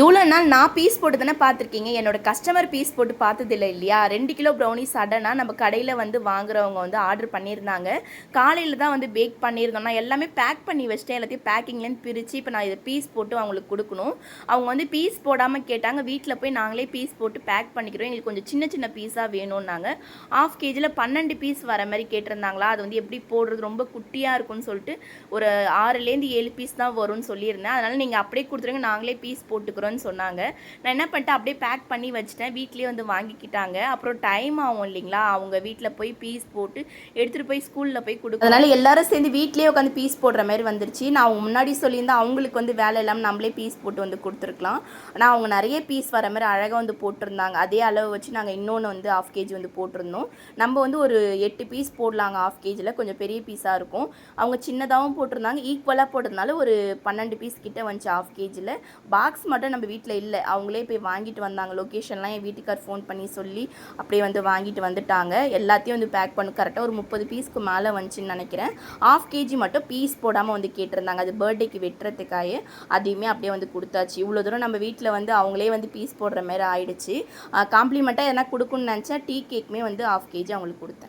இவ்வளோ நாள் நான் பீஸ் போட்டு தானே பார்த்துருக்கீங்க? என்னோட கஸ்டமர் பீஸ் போட்டு பார்த்ததில்ல இல்லையா? ரெண்டு கிலோ ப்ரௌனி சடனாக நம்ம கடையில் வந்து வாங்குறவங்க வந்து ஆர்டர் பண்ணியிருந்தாங்க. காலையில் தான் வந்து பேக் பண்ணியிருந்தோம். நான் எல்லாமே பேக் பண்ணி வச்சுட்டேன். எல்லாத்தையும் பேக்கிங்லேருந்து பிரித்து இப்போ நான் இதை பீஸ் போட்டு அவங்களுக்கு கொடுக்கணும். அவங்க வந்து பீஸ் போடாமல் கேட்டாங்க. வீட்டில் போய் நாங்களே பீஸ் போட்டு பேக் பண்ணிக்கிறோம். எங்களுக்கு கொஞ்சம் சின்ன சின்ன பீஸாக வேணும்னாங்க. ஆஃப் கேஜியில் பன்னெண்டு பீஸ் வர மாதிரி கேட்டிருந்தாங்களா? அது வந்து எப்படி போடுறது? ரொம்ப குட்டியாக இருக்கும்னு சொல்லிட்டு ஒரு ஆறுலேருந்து ஏழு பீஸ் தான் வரும்னு சொல்லியிருந்தேன். அதனால் நீங்கள் அப்படியே கொடுத்துருங்க. நாங்களே பீஸ் போட்டுக்கிறோம். போட்டுக்கிறோன்னு சொன்னாங்க. நான் என்ன பண்ணிட்டேன் அப்படியே பேக் பண்ணி வச்சுட்டேன். வீட்லேயே வந்து வாங்கிக்கிட்டாங்க. அப்புறம் டைம் ஆகும் இல்லைங்களா? அவங்க வீட்டில் போய் பீஸ் போட்டு எடுத்துகிட்டு போய் ஸ்கூலில் போய் கொடுக்கும் அதனால் எல்லாரும் சேர்ந்து வீட்லேயே உட்காந்து பீஸ் போடுற மாதிரி வந்துருச்சு. நான் அவங்க முன்னாடி சொல்லியிருந்தா அவங்களுக்கு வந்து வேலை இல்லாமல் நம்மளே பீஸ் போட்டு வந்து கொடுத்துருக்கலாம். ஆனால் அவங்க நிறைய பீஸ் வர மாதிரி அழகாக வந்து போட்டிருந்தாங்க. அதே அளவு வச்சு நாங்கள் இன்னொன்று வந்து ஆஃப் கேஜி வந்து போட்டிருந்தோம். நம்ம வந்து ஒரு எட்டு பீஸ் போடலாங்க ஆஃப் கேஜியில் கொஞ்சம் பெரிய பீஸாக இருக்கும். அவங்க சின்னதாகவும் போட்டிருந்தாங்க. ஈக்குவலாக போட்டதுனால ஒரு பன்னெண்டு பீஸ் கிட்ட வந்துச்சு ஆஃப் கேஜியில் பாக்ஸ் மட்டும் நம்ம வீட்டில் இல்லை. அவங்களே போய் வாங்கிட்டு வந்தாங்க. லொக்கேஷன்லாம் என் வீட்டுக்கார் ஃபோன் பண்ணி சொல்லி அப்படியே வந்து வாங்கிட்டு வந்துட்டாங்க. எல்லாத்தையும் வந்து பேக் பண்ண கரெக்டாக ஒரு முப்பது பீஸ்க்கு மேலே வந்துச்சுன்னு நினைக்கிறேன். ஆஃப் கேஜி மட்டும் பீஸ் போடாமல் வந்து கேட்டிருந்தாங்க. அது பர்த்டேக்கு வெட்டுறதுக்காக அதையுமே அப்படியே வந்து கொடுத்தாச்சு. இவ்வளோ தூரம் நம்ம வீட்டில் வந்து அவங்களே வந்து பீஸ் போடுற மாதிரி ஆயிடுச்சு. காம்ப்ளிமெண்ட்டாக எதனா கொடுக்கணும்னு நினச்சா டீ கேக்குமே வந்து ஆஃப் கேஜி அவங்களுக்கு கொடுத்தேன்.